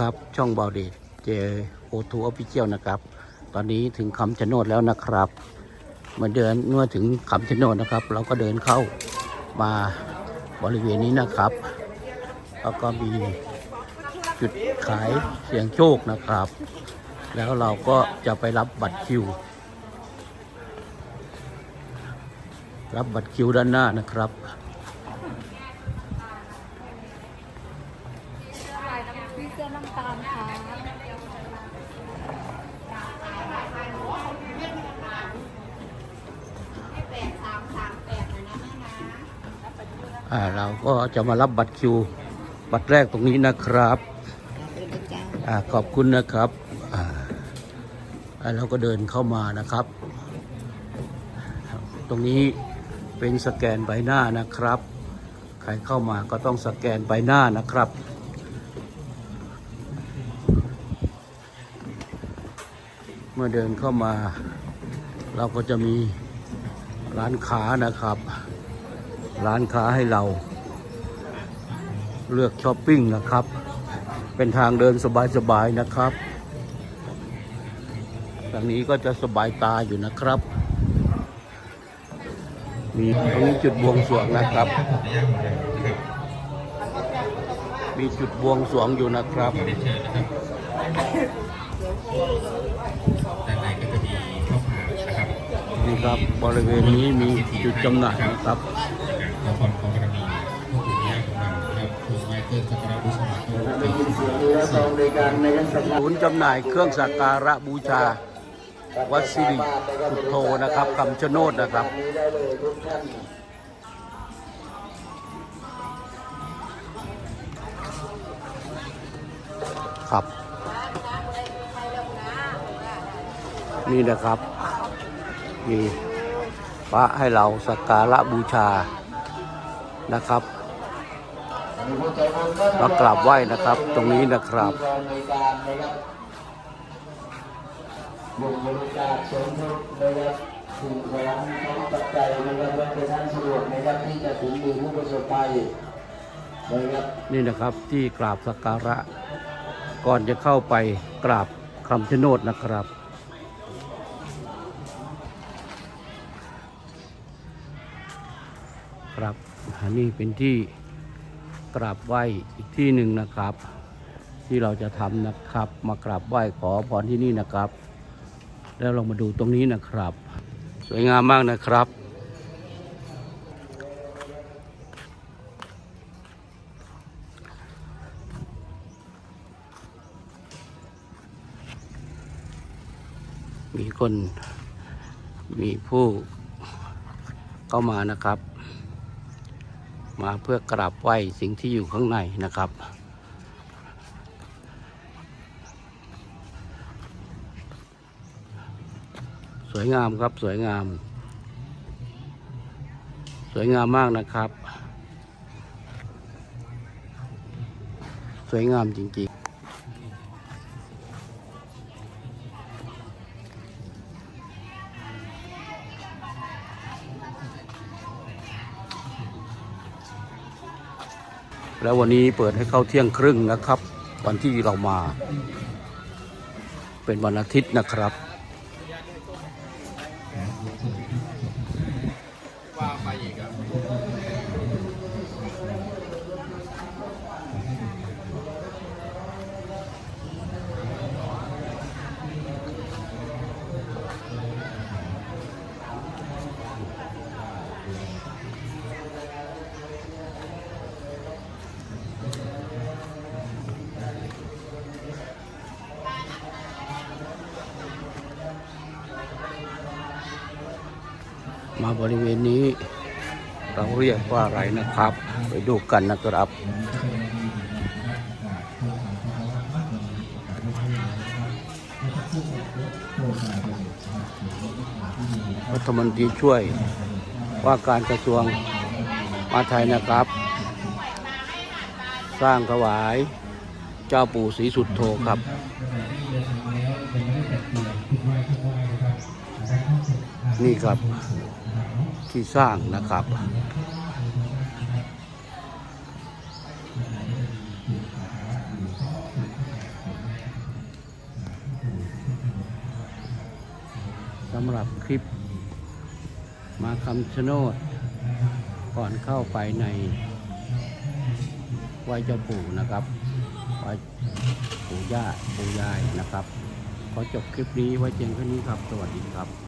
ครับ ช่องบาเดตเจโอทูออฟฟิเชียลนะครับ ตอนนี้ถึงคำชะโนดแล้วนะครับ เมื่อเดินเมื่อถึงคำชะโนดนะครับ เราก็เดินเข้ามาบริเวณนี้นะครับแล้วก็มีจุดขายเสียงโชคนะครับ แล้วเราก็จะไปรับบัตรคิว รับบัตรคิวด้านหน้านะครับ พี่เสื้อ น้ำตาลค่ะอ่าเราก็จะมารับบัตรคิว บัตรแรกตรงนี้นะครับอ่าขอบคุณนะครับอ่าอ่าเราก็เดินเข้ามานะครับ ตรงนี้เป็นสแกนใบหน้านะครับ ใครเข้ามาก็ต้องสแกนใบหน้านะครับ มื่อเดินเข้ามา เราก็จะมีร้านค้านะครับ ร้านค้าให้เรา เลือกช้อปปิ้งนะครับ เป็นทางเดินสบายๆนะครับทางนี้ก็จะสบายตาอยู่นะครับ มีตรงนี้จุดบวงสรวงนะครับ มีจุดบวงสรวงอยู่นะครับ นี่ครับบริเวณนี้มีจุดจำหน่ายนะครับขอพรขอบารมีพระปู่ย่าของเราครับถูกไว้เกินสักการะบูชาก็เป็นสิ่งที่ศูนย์จำหน่ายเครื่องสักการะบูชา วัดสิริสุทโธนะครับคำชะโนดนะครับครับ นี่นะครับ มีพระให้เราสักการะบูชานะครับมากราบไหว้นะครับตรงนี้นะครับบุญบริจาคสมทบนะครับถูกแหวนของปัจจัยนะครับว่าเป็นท่านสะดวกนะครับที่จะถึงมือผู้ประสบภัยนะครับนี่นะครับที่กราบสักการะ ก่อนจะเข้าไปกราบคำชะโนดนะครับ ครับอันนี้เป็นที่กราบไหว้อีกที่หนึ่งนะครับ ที่เราจะทำนะครับ มากราบไหว้ขอพรที่นี่นะครับ แล้วเรามาดูตรงนี้นะครับ สวยงามมากนะครับมีคนมีผู้เข้ามานะครับ มาเพื่อกราบไหว้สิ่งที่อยู่ข้างในนะครับ สวยงามครับสวยงาม สวยงามมากนะครับ สวยงามจริงๆ แล้ววันนี้เปิดให้เข้าเที่ยงครึ่งนะครับ วันที่เรามา เป็นวันอาทิตย์นะครับ มาบริเวณนี้ เราเรียกว่าอะไรนะครับ ไปดูกันนะครับรัฐมนตรีช่วยว่าการกระทรวงมาไทยนะครับ สร้างถวายเจ้าปู่ศรีสุดโธครับ นี่ครับที่สร้างนะครับ สำหรับคลิป มาคำชะโนด ก่อนเข้าไปในไหวเจ้าปู่นะครับไหวปู่ย่าปู่ยายนะครับ ขอจบคลิปนี้ไว้เพียงแค่นี้ครับ สวัสดีครับ